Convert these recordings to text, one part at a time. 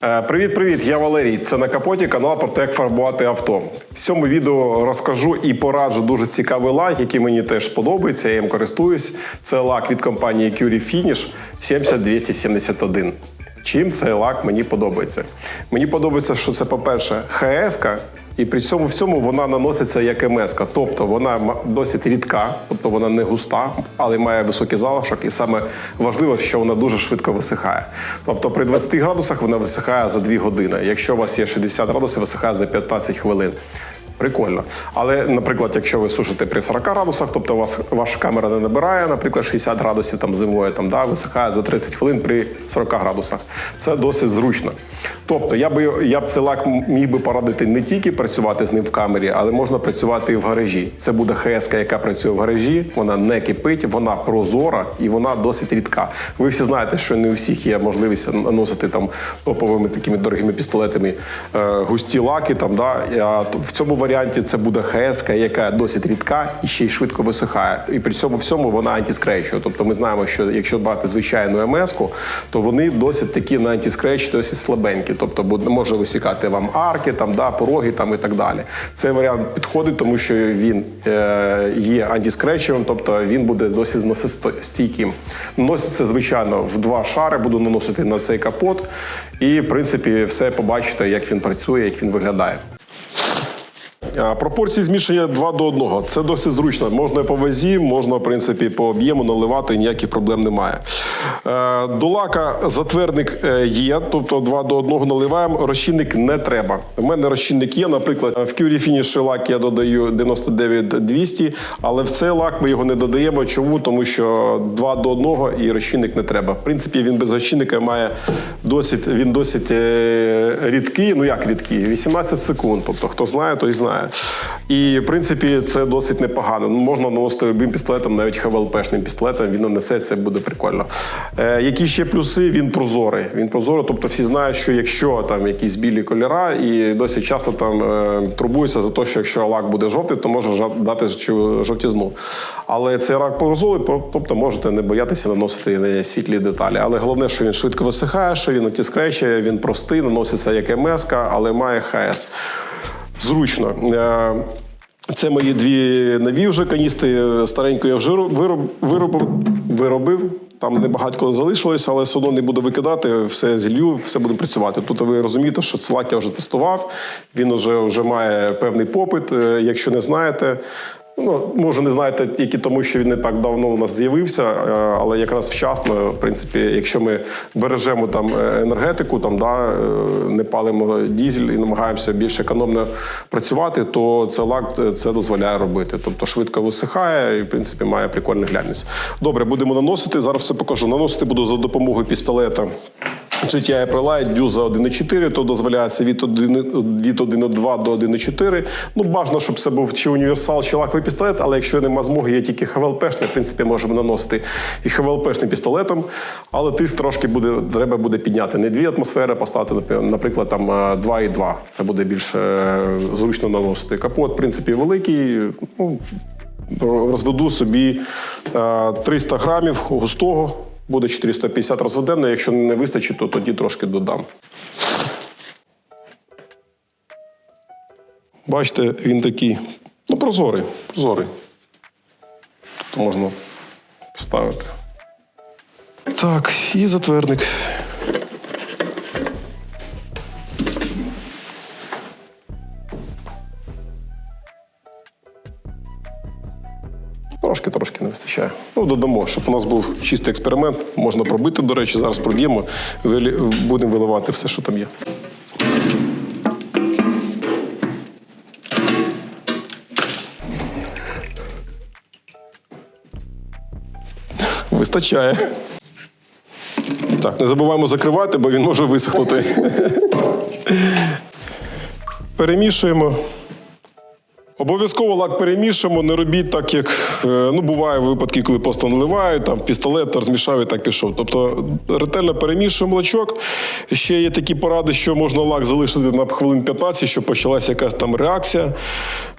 Привіт, привіт! Я Валерій. Це на капоті канал про те, як фарбувати авто. В цьому відео розкажу і пораджу дуже цікавий лак, який мені теж подобається. Я їм користуюсь. Це лак від компанії Curie Finish 70271. Чим цей лак мені подобається? Мені подобається, що це, по-перше, хс і при цьому всьому вона наноситься як МС, тобто вона досить рідка, тобто вона не густа, але має високий залишок. І саме важливо, що вона дуже швидко висихає. Тобто при 20 градусах вона висихає за 2 години. Якщо у вас є 60 градусів, висихає за 15 хвилин. Прикольно. Але, наприклад, якщо ви сушите при 40 градусах, тобто вас ваша камера не набирає, наприклад, 60 градусів там зимою, там да, висихає за 30 хвилин при 40 градусах. Це досить зручно. Тобто, я би я б цей лак міг би порадити не тільки працювати з ним в камері, але можна працювати і в гаражі. Це буде ХС, яка працює в гаражі, вона не кипить, вона прозора і вона досить рідка. Ви всі знаєте, що не у всіх є можливість наносити там топовими такими дорогими пістолетами е, густі лаки. Там, да, а в цьому варіанті це буде ХС, яка досить рідка і ще й швидко висихає. І при цьому всьому вона антискречує. Тобто ми знаємо, що якщо брати звичайну МС, то вони досить такі на антискреч, досить слабенькі. Тобто може висікати вам арки, там, да, пороги там, і так далі. Цей варіант підходить, тому що він е, є антіскречевим, тобто він буде досить зносостійким. Носиться, звичайно, в два шари, буду наносити на цей капот. І, в принципі, все побачите, як він працює, як він виглядає. Пропорції змішання 2 до 1. Це досить зручно. Можна по вазі, можна, в принципі, по об'єму наливати, ніяких проблем немає. Е, До лака затвердник е, є, тобто 2 до 1 наливаємо, розчинник не треба. У мене розчинник є, наприклад, в Curie Finish лак я додаю 99-200, але в цей лак ми його не додаємо. Чому? Тому що 2 до 1 і розчинник не треба. В принципі, він без розчинника має досить, він досить е, рідкий, ну як рідкий, 18 секунд. Тобто, хто знає, той знає. І в принципі це досить непогано. Ну, можна наносити любим пістолетом, навіть ХВЛПшним пістолетом, він нанесе, це буде прикольно. Е, які ще плюси? Він прозорий. Він прозорий, тобто всі знають, що якщо там якісь білі кольора, і досить часто там е, турбуються за те, що якщо лак буде жовтий, то може дати жовтізну. Але цей лак прозорий, тобто можете не боятися наносити на світлі деталі. Але головне, що він швидко висихає, що він антискречує, він простий, наноситься як МС, але має ХС. Зручно. Е, Це мої дві нові вже каністи. Стареньку я вже вироб, виробив, виробив. Там небагато залишилось, але все одно не буду викидати, все зілью, все буде працювати. Тут ви розумієте, що це я вже тестував, він вже, вже має певний попит. Е, Якщо не знаєте, Ну, може, не знаєте тільки тому, що він не так давно у нас з'явився, е, але якраз вчасно, в принципі, якщо ми бережемо там е, енергетику, там да е, не палимо дізель і намагаємося більш економно працювати, то це лак це дозволяє робити. Тобто швидко висихає і, в принципі, має прикольний глянець. Добре, будемо наносити. Зараз все покажу. Наносити буду за допомогою пістолета. GTI Prelight дюза 1.4, то дозволяється від 1, від 1.2 до 1.4. Ну, бажано, щоб це був чи універсал, чи лаковий пістолет, але якщо нема змоги, є тільки ХВЛПшний, в принципі, можемо наносити і ХВЛПшним пістолетом, але тиск трошки буде, треба буде підняти. Не дві атмосфери, поставити, наприклад, там е, 2,2. Це буде більш е, зручно наносити. Капот, в принципі, великий. Ну, розведу собі е, 300 грамів густого, буде 450 розведено. Якщо не вистачить, то тоді трошки додам. Бачите, він такий, ну, прозорий, прозорий. Тобто можна вставити. Так, і затвердник. Трошки, трошки не вистачає. Ну, додамо, щоб у нас був чистий експеримент. Можна пробити, до речі, зараз проб'ємо, будемо виливати все, що там є. Вистачає. Так, не забуваємо закривати, бо він може висохнути. Перемішуємо. Обов'язково лак перемішуємо, не робіть так, як е, ну, буває випадки, коли просто наливають, там пістолет розмішав і так пішов. Тобто ретельно перемішуємо лачок. Ще є такі поради, що можна лак залишити на хвилин 15, щоб почалася якась там реакція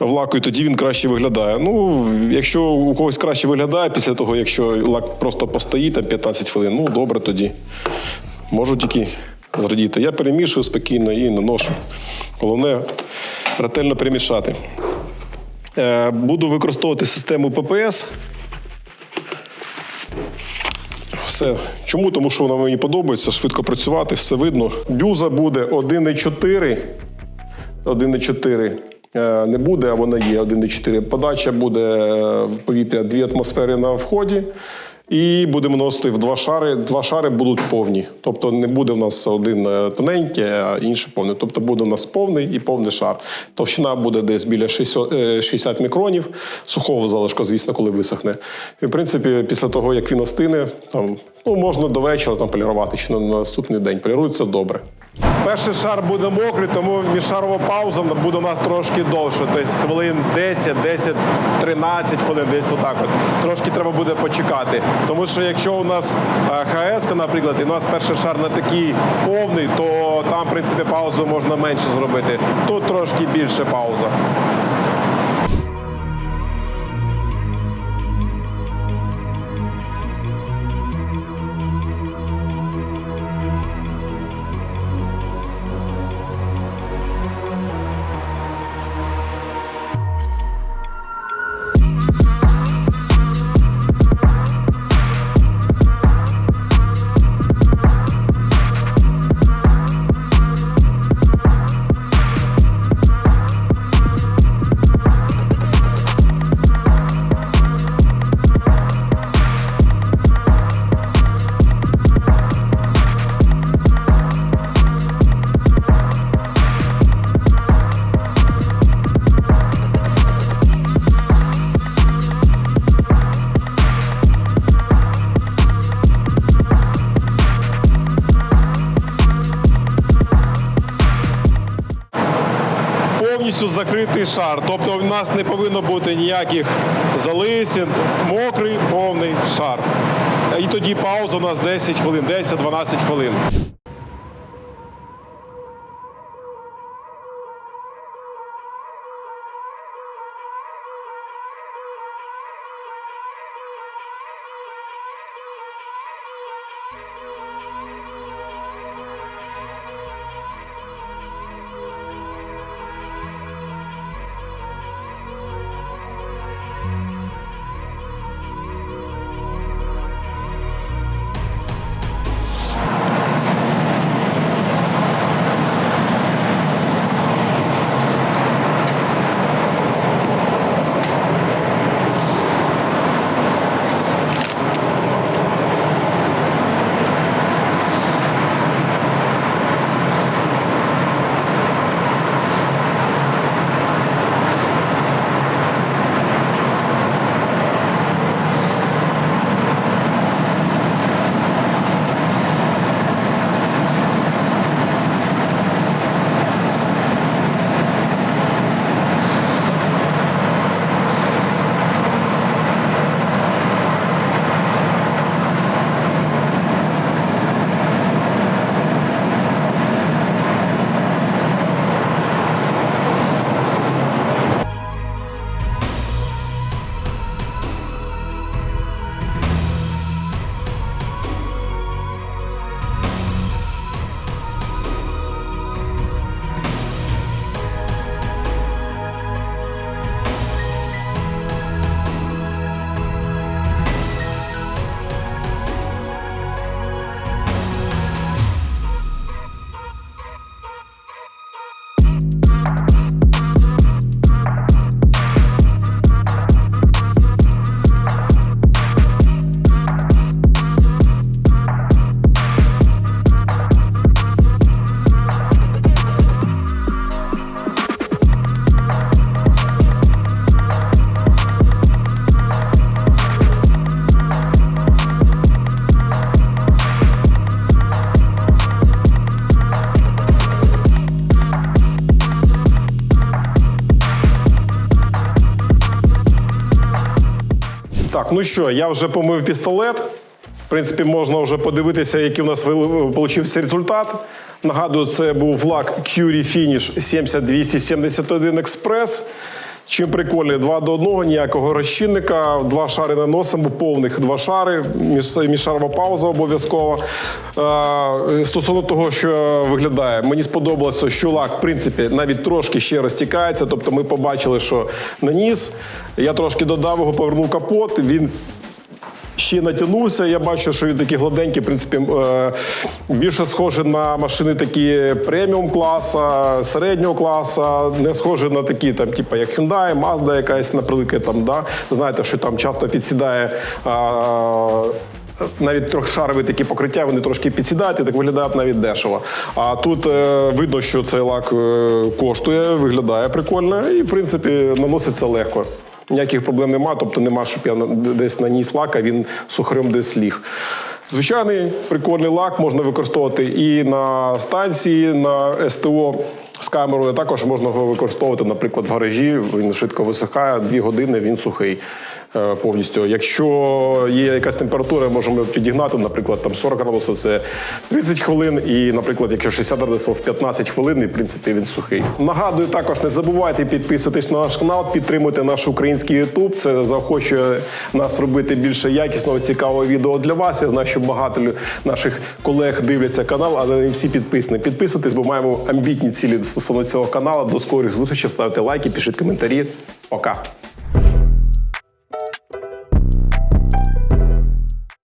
в лаку, і тоді він краще виглядає. Ну, якщо у когось краще виглядає після того, якщо лак просто постоїть там 15 хвилин, ну добре тоді. Можу тільки з радіта. Я перемішую спокійно і наношу. Головне ретельно перемішати. Е, Буду використовувати систему ППС. Все. Чому? Тому що вона мені подобається, швидко працювати, все видно. Дюза буде 1,4. 1,4 е, не буде, а вона є 1,4. Подача буде е, повітря 2 атмосфери на вході. І будемо носити в два шари. Два шари будуть повні. Тобто не буде в нас один е, тоненький, а інший повний. Тобто буде у нас повний і повний шар. Товщина буде десь біля 60 е, 60 мікронів, сухого залишку, звісно, коли висохне. І, в принципі, після того, як він остине, там, ну, можна до вечора там, полірувати, чи на наступний день. Полірується добре. Перший шар буде мокрий, тому міжшарова пауза буде у нас трошки довше. Тобто хвилин 10, 10, 13 хвилин, десь отак. От. Трошки треба буде почекати. Тому що якщо у нас е, ХС, наприклад, і у нас перший шар не такий повний, то там, в принципі, паузу можна менше зробити. Тут трошки більше пауза. Закритий шар. Тобто у нас не повинно бути ніяких залисін, мокрий повний шар. І тоді пауза у нас 10 хвилин, 10-12 хвилин. Так, ну що, я вже помив пістолет. В принципі, можна вже подивитися, який у нас вийшов результат. Нагадую, це був лак Curie Finish 7271 Express. Чим прикольний, два до одного, ніякого розчинника, два шари наносимо, повних два шари, між, міжшарова пауза обов'язково. Е, стосовно того, що виглядає, мені сподобалося, що лак, в принципі, навіть трошки ще розтікається. Тобто ми побачили, що наніс, я трошки додав його, повернув капот, він ще натягнувся. Я бачу, що він такий гладенький, в принципі, е, більше схожий на машини такі преміум класа, середнього класу, не схожий на такі, там, типу, як Hyundai, Mazda якась, наприклад, там, да? знаєте, що там часто підсідає. Навіть трьохшарові такі покриття, вони трошки підсідають і так виглядають навіть дешево. А тут е, видно, що цей лак е, коштує, виглядає прикольно і, в принципі, наноситься легко. Ніяких проблем немає, тобто нема, щоб я десь наніс лак, а він сухарем десь ліг. Звичайний прикольний лак можна використовувати і на станції, на СТО з камерою. Також можна його використовувати, наприклад, в гаражі. Він швидко висихає, дві години він сухий е, повністю. Якщо є якась температура, можемо підігнати, наприклад, там 40 градусів це 30 хвилин, і, наприклад, якщо 60 градусів в 15 хвилин, і в принципі він сухий. Нагадую, також не забувайте підписуватись на наш канал, підтримуйте наш український YouTube. Це заохочує нас робити більше якісного, цікавого відео для вас. Я знаю, що багато наших колег дивляться канал, але не всі підписані. Підписуйтесь, бо маємо амбітні цілі стосовно цього каналу. До скорих зустрічей, ставте лайки, пишіть коментарі. Пока.